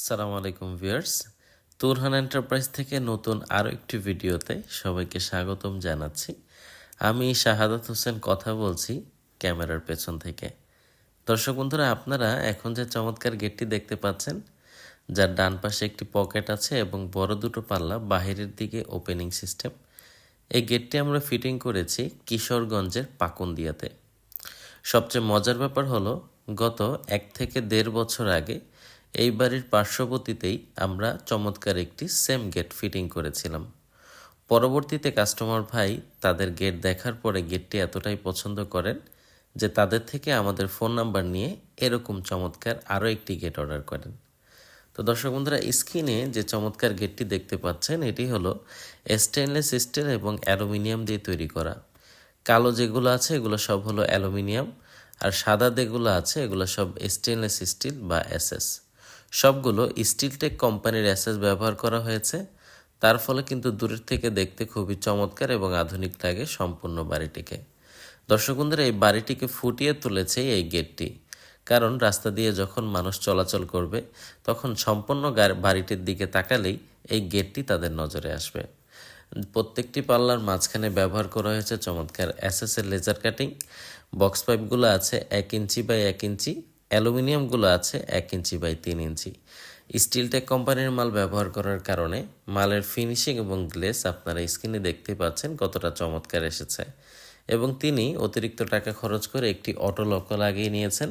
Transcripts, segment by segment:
আসসালামু আলাইকুম viewers. Turhan enterprise থেকে নতুন আরও একটি ভিডিওতে সবাইকে স্বাগতম জানাচ্ছি। আমি শাহাদাত হোসেন কথা বলছি ক্যামেরার পেছন থেকে। দর্শক বন্ধুরা, আপনারা এখন যে চমৎকার গেটটি দেখতে পাচ্ছেন, যার ডান পাশে একটি পকেট আছে এবং বড় দুটো পাল্লা, বাহিরের দিকে ওপেনিং সিস্টেম। এই গেটটি আমরা ফিটিং করেছি কিশোরগঞ্জের পাকুন্দিয়াতে। সবচেয়ে মজার ব্যাপার হলো, গত এক থেকে দেড় বছর আগে এই বাড়ির পার্শ্ববর্তীতেই আমরা চমৎকার একটি সেম গেট ফিটিং করেছিলাম। পরবর্তীতে কাস্টমার ভাই তাদের গেট দেখার পরে গেটটি এতটাই পছন্দ করেন যে তাদের থেকে আমাদের ফোন নাম্বার নিয়ে এরকম চমৎকার আরও একটি গেট অর্ডার করেন। তো দর্শক বন্ধুরা, স্ক্রিনে যে চমৎকার গেটটি দেখতে পাচ্ছেন, এটি হলো স্টেনলেস স্টিল এবং অ্যালুমিনিয়াম দিয়ে তৈরি করা। কালো যেগুলো আছে, এগুলো সব হলো অ্যালুমিনিয়াম। আর সাদা যেগুলো আছে, এগুলো সব স্টেনলেস স্টিল বা এসএস সবগুলো স্টিলটেক কোম্পানির অ্যাসেস ব্যবহার করা হয়েছে। তার ফলে কিন্তু দূরের থেকে দেখতে খুবই চমৎকার এবং আধুনিক লাগে সম্পূর্ণ বাড়িটিকে। দর্শক এই বাড়িটিকে ফুটিয়ে তুলেছে এই গেটটি। কারণ রাস্তা দিয়ে যখন মানুষ চলাচল করবে, তখন সম্পূর্ণ বাড়িটির দিকে তাকালেই এই গেটটি তাদের নজরে আসবে। প্রত্যেকটি পাল্লার মাঝখানে ব্যবহার করা হয়েছে চমৎকার অ্যাসেসের লেজার কাটিং। বক্স পাইপগুলো আছে এক ইঞ্চি বাই এক ইঞ্চি। অ্যালুমিনিয়ামগুলো আছে এক ইঞ্চি বাই তিন ইঞ্চি। স্টিলটেক কোম্পানির মাল ব্যবহার করার কারণে মালের ফিনিশিং এবং গ্লেস আপনারা স্ক্রিনে দেখতে পাচ্ছেন কতটা চমৎকার এসেছে। এবং তিনি অতিরিক্ত টাকা খরচ করে একটি অটো লক্ষ লাগিয়ে নিয়েছেন।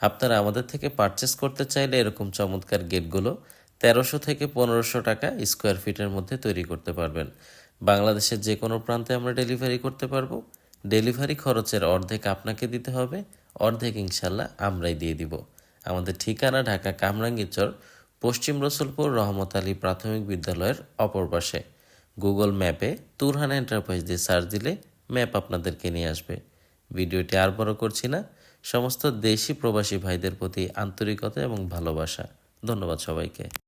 আপনারা আমাদের থেকে পারচেস করতে চাইলে এরকম চমৎকার গেটগুলো তেরোশো থেকে পনেরোশো টাকা স্কোয়ার ফিটের মধ্যে তৈরি করতে পারবেন। বাংলাদেশের যে কোনো প্রান্তে আমরা ডেলিভারি করতে পারব। ডেলিভারি খরচের অর্ধেক আপনাকে দিতে হবে। অর্ধেক ইনশাল্লাহ আমরাই দিয়ে দিব। আমাদের ঠিকানা ঢাকা কামরাঙ্গীচর পশ্চিম রসুলপুর রহমত আলী প্রাথমিক বিদ্যালয়ের অপর পাশে। গুগল ম্যাপে তুরহান এন্টারপ্রাইজ দিয়ে সার্চ দিলে ম্যাপ আপনাদেরকে নিয়ে আসবে। ভিডিওটি আর বড় করছি না, সমস্ত দেশি প্রবাসী ভাইদের প্রতি আন্তরিকতা এবং ভালোবাসা। ধন্যবাদ সবাইকে।